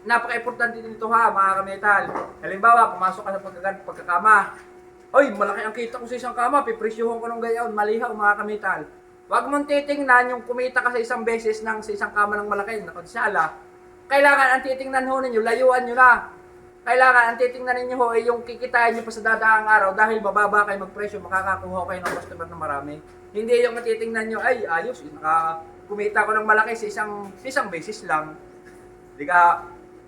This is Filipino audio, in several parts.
Napaka-importante din ito ha, mga kametal. Halimbawa, pumasok ka sa pagkagan, pagkakama. Oy, malaki ang kita ko sa isang kama, pipresyohan ko ng gayon, malihaw mga kametal. Huwag mong titingnan yung kumita ka sa isang beses ng sa isang kama ng malaki, na konsyala. Kailangan ang titingnan ho ninyo, layuan nyo na. Kailangan ang titingnan ninyo ho ay yung kikitain nyo pa sa dadaang araw dahil bababa kayo magpresyo, makakakuha kayo ng customer na marami. Hindi yung matitingnan nyo, ay ayos, naka, kumita ko ng malaki sa isang, sa isang beses lang. Di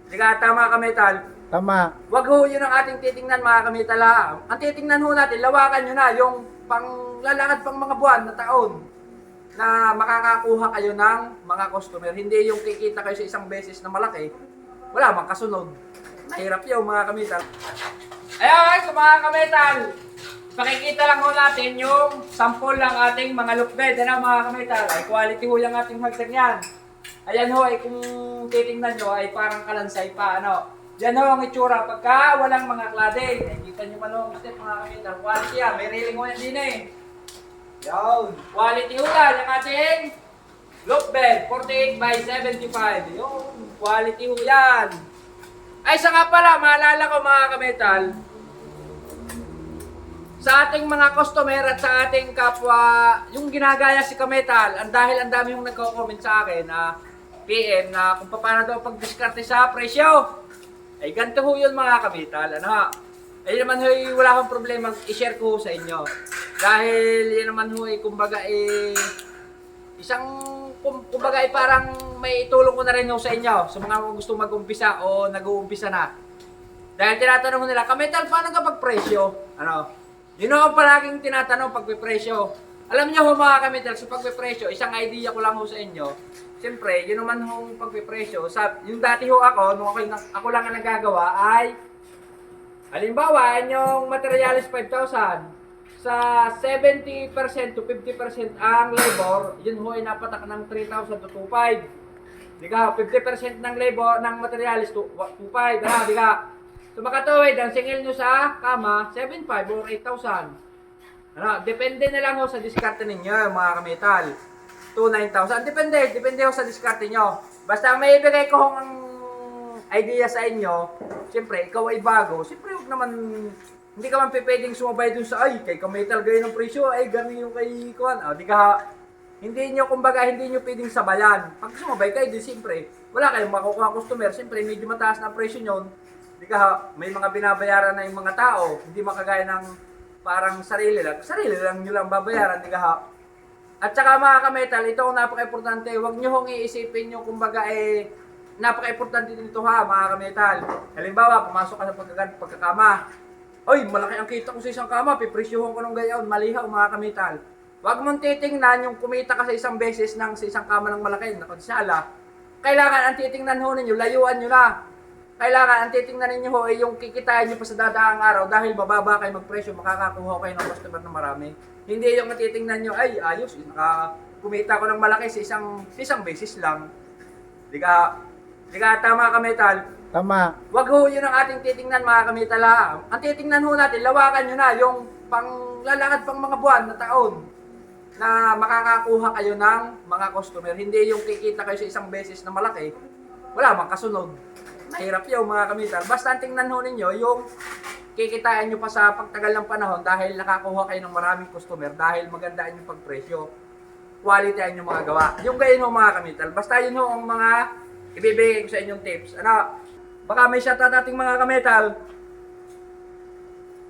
di ka tama ka metal. Tama. Wag ho yun ang ating titingnan mga kamitala. Ang titingnan ho natin, lawakan nyo na yung panglalakad pang mga buwan na taon na makakakuha kayo ng mga customer. Hindi yung kikita kayo sa isang beses na malaki, wala mang kasunod. Mahirap yun mga kamital. Ayan so mga kamital, pakikita lang ho natin yung sample ng ating mga look bed. Ano mga kamital, ay quality ho yung ating hagdan yan. Ayan ho, ay kung titingnan nyo, ay parang kalansay pa, ano. Yan ho ang itsura pagka walang mga cladding. Ay, kita nyo man ho ang step mga kamital. Quality yan, may railing ho yan din eh. Yan. Quality ho yan, yung ating look bed, 48 by 75. Yun, quality ho yan. Ay, sa nga pala, maalala ko mga kametal, sa ating mga customer at sa ating kapwa, yung ginagaya si Kametal, ang dahil ang dami yung nagko-comment sa akin na PM na kung paano daw pag-discarte sa presyo. Ay ganito ho yun mga Kametal. Ano? Ay naman ho, wala akong problema i-share ko sa inyo. Dahil yan naman ho, eh, kumbaga eh, isang, kum- kumbaga eh, parang may itulong ko na rin ho sa inyo sa mga gusto mag-umpisa o nag-uumpisa na. Dahil tinatanong nila, Kametal, paano kapag presyo? Ano? Yun ang palaging tinatanong pagpipresyo. Alam niyo ho mga kamital, sa pagpipresyo, isang idea ko lang ho sa inyo. Siyempre, yun naman ho pagpipresyo. Sa, yung dati ho ako, nung ako, ako lang ang nagagawa ay, halimbawa, yung materialis 5,000, sa 70% to 50% ang labor, yun ho ay napatak ng 3,000 to 2,500. Di ka, 50% ng labor ng materialis to 2,500. Ah, di ka, So makatuwid, ang singil nyo sa kama, 7.5 or 8,000. Ano, depende na lang ho sa diskarte ninyo, mga kametal. 2, 9,000. Depende, depende ho sa diskarte nyo. Basta ang may ibigay ko hong ang idea sa inyo, siyempre, ikaw ay bago. Siyempre, huwag naman, hindi ka man pwedeng sumabay dun sa, ay, kay kametal ganyan ng presyo, ay, ganun yung kay Kuan. Ah, di ka, hindi nyo, kumbaga, hindi nyo pwedeng sabayan. Pag sumabay kayo, di siyempre, wala kayong makukuha customer. Siyempre, medyo mataas na ang presyo nyo. Di ka, may mga binabayaran na yung mga tao, hindi makagaya ng parang sarili lang. Sarili lang nyo lang babayaran, di ka ha. At saka mga kametal, ito ang napaka-importante. Huwag nyo hong iisipin nyo, kumbaga eh, napaka-importante din ito ha, mga kametal. Halimbawa, pumasok ka sa pagkagan, pagkakama. Oy, malaki ang kita ko sa isang kama, pipresyohan ko ng gayon, malihaw mga kametal. Huwag mong titingnan yung kumita ka sa isang beses ng sa isang kama ng malaki, na konsyala. Kailangan ang titingnan ho ninyo, layuan nyo na. Kailangan ang titingnan ninyo ho ay yung kikitain nyo pa sa dadaang araw dahil bababa kayo magpresyo, makakakuha kayo ng customer na marami. Hindi yung matitingnan nyo, ay ayos, naka, kumita ko ng malaki sa isang, sa isang beses lang. Di ka, di ka tama ka metal. Tama. Wag ho yun ang ating titingnan mga kametal ha. Ang titingnan ho natin, lawakan nyo na yung panglalakad pang mga buwan na taon na makakakuha kayo ng mga customer. Hindi yung kikita kayo sa isang beses na malaki, wala mang kasunod. Mahirap yun mga kamital. Basta tingnan ho ninyo yung kikitain nyo pa sa pagtagal ng panahon dahil nakakuha kayo ng maraming customer dahil magandaan yung pagpresyo. Quality ang mga gawa. Yung gayon ho mga kamital. Basta yun ho ang mga ibibigay ko sa inyong tips. Ano, baka may shoutout ating mga kamital.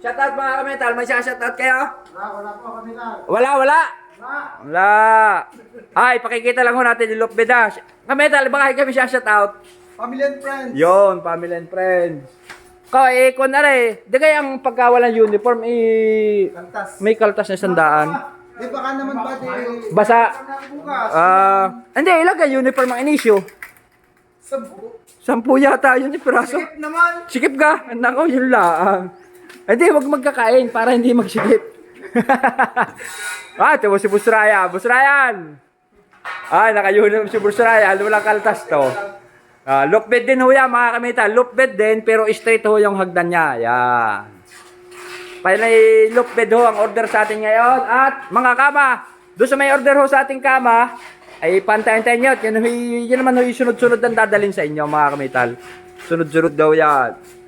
Shoutout mga kamital. May shoutout kayo? Wala, wala po. Wala, wala. Wala. Wala. Ay, pakikita lang ho natin yung look beda. Kamital, baka kami shoutout. Family and friends. Yon, family and friends. Ko, eh, rin, di kaya ang pagkawalan uniform, eh, Kantas. may kaltas na sandaan. Di baka naman ba di... Basa. Ah, hindi, ilagay uniform ang inisyo. Sampu. Sampu yata yun yung piraso. Sikip naman. Sikip ka? Nako, yun lang. Hindi, wag magkakain para hindi magsikip. ah, ito si Busraya. Busrayan! Ay, naka-uniform si Busraya. Walang kaltas to. Ah, loop bed din ho yan, mga kamita. Loop bed din, pero straight ho yung hagdan niya. Yan. May loop bed ho ang order sa atin ngayon. At mga kama, doon sa may order ho sa ating kama, ay pantayin-tayin nyo. Yan, yun naman ho yung sunod-sunod ang dadalhin sa inyo, mga kamital. Sunod-sunod daw yan.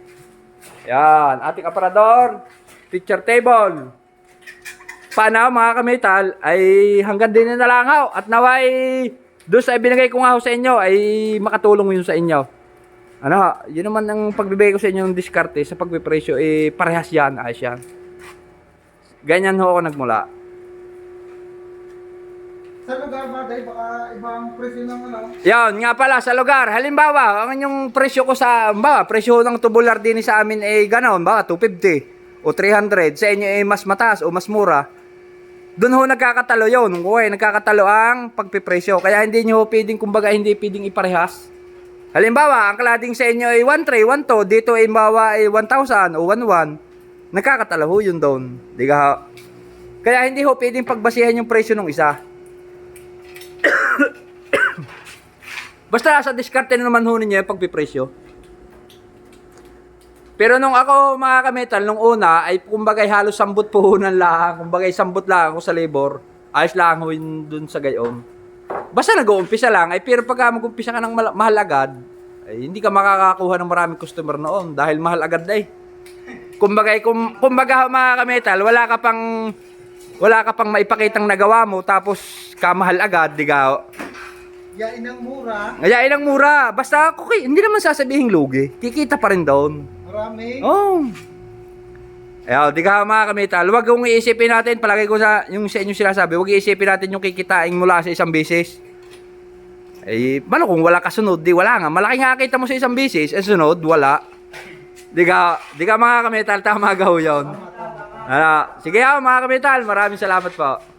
Yan, ating aparador, picture table. Paano mga kametal ay hanggang din na lang ho. At naway doon sa ibinigay ko nga ho sa inyo ay makatulong yun sa inyo. Ano, yun naman ang pagbibigay ko sa inyo ng diskarte sa pagpipresyo eh parehas yan, ayos yan. Ganyan ho ako nagmula. Sa lugar ba, dahil baka ibang presyo ng ano? Yan, nga pala sa lugar. Halimbawa, ang inyong presyo ko sa, ba, presyo ng tubular din sa amin ay ganon, ba, 250 o 300. Sa inyo ay mas mataas o mas mura. Doon ho nagkakatalo yun. Okay, nagkakatalo ang pagpipresyo. Kaya hindi nyo pwedeng, kumbaga, hindi pwedeng iparehas. Halimbawa, ang kalading sa inyo ay 1.3, 1.2, dito ay mawa ay 1,000 o 1.1. Nagkakatalo ho yun doon. Di ka? Kaya hindi ho pwedeng pagbasihan yung presyo ng isa. Basta sa diskarte na naman ho ninyo yung pagpipresyo. Pero nung ako mga kametal, nung una, ay kumbagay halos sambot puhunan lang. Kumbagay sambot lang ako sa labor. Ayos lang ho yun dun sa gayon. Basta nag-uumpisa lang, ay pero pagka mag-umpisa ka ng mahal agad, ay hindi ka makakakuha ng maraming customer noon dahil mahal agad na eh. Kumbagay, kum, kumbaga mga kametal, wala ka pang wala ka pang maipakitang nagawa mo tapos kamahal agad, di ka? Yain ang mura, Ngayain ang mura. Basta, okay, hindi naman sasabihin lugi. Kikita pa rin doon. marami. Oh. Eh, di ka mga kamital. Huwag kong iisipin natin, palagi ko sa, yung sa inyo sinasabi, huwag iisipin natin yung kikitain mula sa isang bisis. Eh, paano kung wala kasunod? Di wala nga. Malaki nga kita mo sa isang bisis, eh sunod, wala. Di ka, di ka mga kamital, tama gaw yun. Ah, sige ha, mga kamital, maraming salamat po.